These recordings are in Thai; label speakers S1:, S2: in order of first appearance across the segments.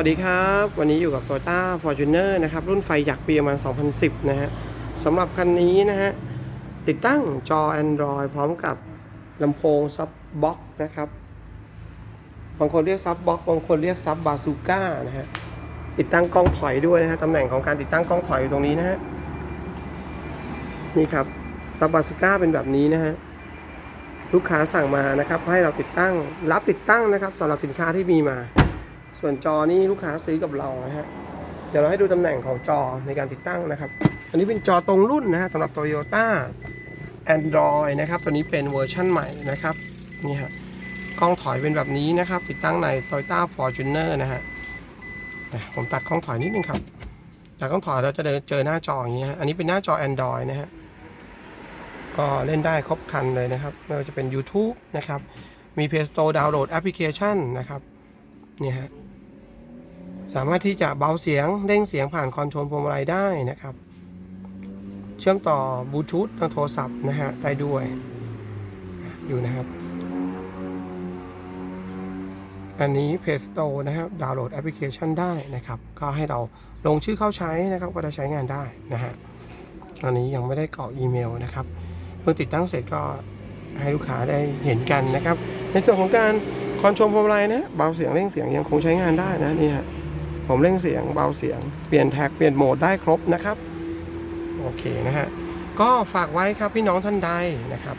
S1: วัสดีครับ วันนี้อยู่กับ Toyota Fortuner นะครับ รุ่นไฟหยักปีประมาณ 2010 นะฮะสำหรับคันนี้นะฮะ ติดตั้งจอ Android พร้อมกับลำโพงซับบ็อกนะครับ บางคนเรียกซับบ็อกบางคนเรียกซับบาซูก้านะฮะ ติดตั้งกล้องถอยด้วยนะฮะตำแหน่งของการติดตั้งกล้องถอยอยู่ตรงนี้นะฮะ นี่ครับซับบาซูก้าเป็นแบบนี้นะฮะลูกค้าสั่งมานะครับ ให้เราติดตั้งรับติดตั้งนะครับสำหรับสินค้าที่มีมา ส่วนจอนี่ลูกค้าซื้อกับเรานะฮะ เดี๋ยวเราให้ดูตำแหน่งของจอในการติดตั้งนะครับ อันนี้เป็นจอตรงรุ่นนะฮะสำหรับ Toyota Android นะครับ ตัวนี้เป็นเวอร์ชั่นใหม่นะครับ นี่ฮะ กล้องถอยเป็นแบบนี้นะครับ ติดตั้งใน Toyota Fortuner นะฮะอะผมตัดกล้องถอยนิดนึงครับจากกล้องถอยเราจะเดินเจอหน้าจออย่างนี้ฮะ อันนี้เป็นหน้าจอ Android นะฮะ ก็เล่นได้ครบครันเลยนะครับ ไม่ว่าจะเป็น YouTube นะครับ มี Play Store ดาวน์โหลดแอปพลิเคชันนะครับ นี่ฮะ สามารถที่จะเบาเสียงเร่งเสียงผ่านคอนโทรลพวงมาลัยได้นะครับ เชื่อมต่อบลูทูธทางโทรศัพท์นะฮะได้ด้วยอยู่นะครับ อันนี้ Play Store นะครับดาวน์โหลดแอปพลิเคชันได้นะครับ ก็ให้เราลงชื่อเข้าใช้นะครับ ก็จะใช้งานได้นะฮะอันนี้ยังไม่ได้กรอกอีเมลนะครับเมื่อติดตั้งเสร็จก็ให้ลูกค้าได้เห็นกันนะครับ ในส่วนของการคอนโทรลพวงมาลัยนะเบาเสียงเร่งเสียงยังคงใช้งานได้นะนี่ฮะ ผมเร่งเสียงเบาเสียง เปลี่ยนแท็กเปลี่ยนโหมดได้ครบนะครับ โอเคนะฮะ ก็ฝากไว้ครับพี่น้องท่านใดนะครับ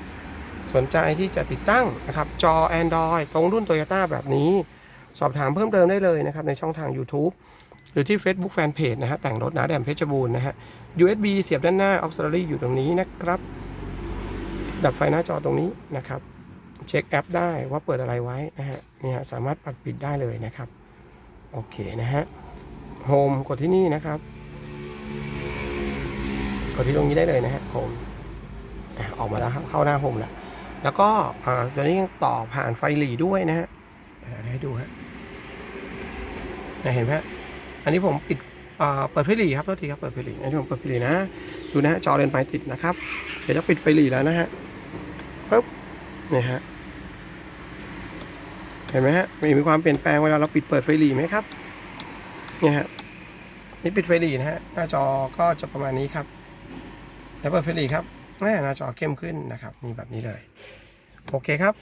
S1: สนใจที่จะติดตั้งนะครับจอ Android ตรงรุ่น Toyota แบบนี้ สอบถามเพิ่มเติมได้เลยนะครับ ในช่องทาง YouTube หรือที่ Facebook Fanpage นะฮะแต่งรถนาแดมเพชรบูรณ์นะฮะ USB เสียบด้านหน้า Auxiliary อยู่ตรงนี้นะครับ ดับไฟหน้าจอตรงนี้นะครับ เช็คแอปได้ว่าเปิดอะไรไว้นะฮะนี่ฮะสามารถปัดปิดได้เลยนะครับ โอเคนะฮะโฮมกดที่นี่นะครับ กดที่ตรงนี้ได้เลยนะฮะโฮมออกมาแล้วครับเข้าหน้าโฮมแล้ว แล้วก็เอ่อตัวนี้ยังต่อผ่านไฟหลีด้วยนะฮะเดี๋ยวให้ดูฮะเนี่ยเห็นไหมอันนี้ผมปิดเปิดไฟหลีครับโทษทีครับเปิดไฟหลีอันนี้ผมเปิดไฟหลีนะ ดูนะฮะจอเลนไปติดนะครับ เดี๋ยวจะปิดไฟหลีแล้วนะฮะปึ๊บเนี่ยฮะ เห็นไหมฮะมีมีความเปลี่ยนแปลงเวลาเราปิดเปิดไฟหลีไหมครับเนี่ยฮะนี่ปิดไฟหลีนะฮะหน้าจอก็จะประมาณนี้ครับ แล้วเปิดไฟหลีครับแม่หน้าจอเข้มขึ้นนะครับมีแบบนี้เลยโอเคครับ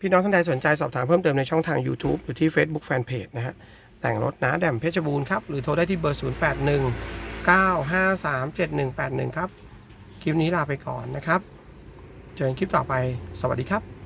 S1: พี่น้องท่านใดสนใจสอบถามเพิ่มเติมในช่องทาง YouTube หรือที่ Facebook Fanpage นะฮะแต่งรถนะแดมเพชรบูรณ์ครับ หรือโทรได้ที่เบอร์ 081 953 7181 ครับ คลิปนี้ลาไปก่อนนะครับ เจอกันคลิปต่อไปสวัสดีครับ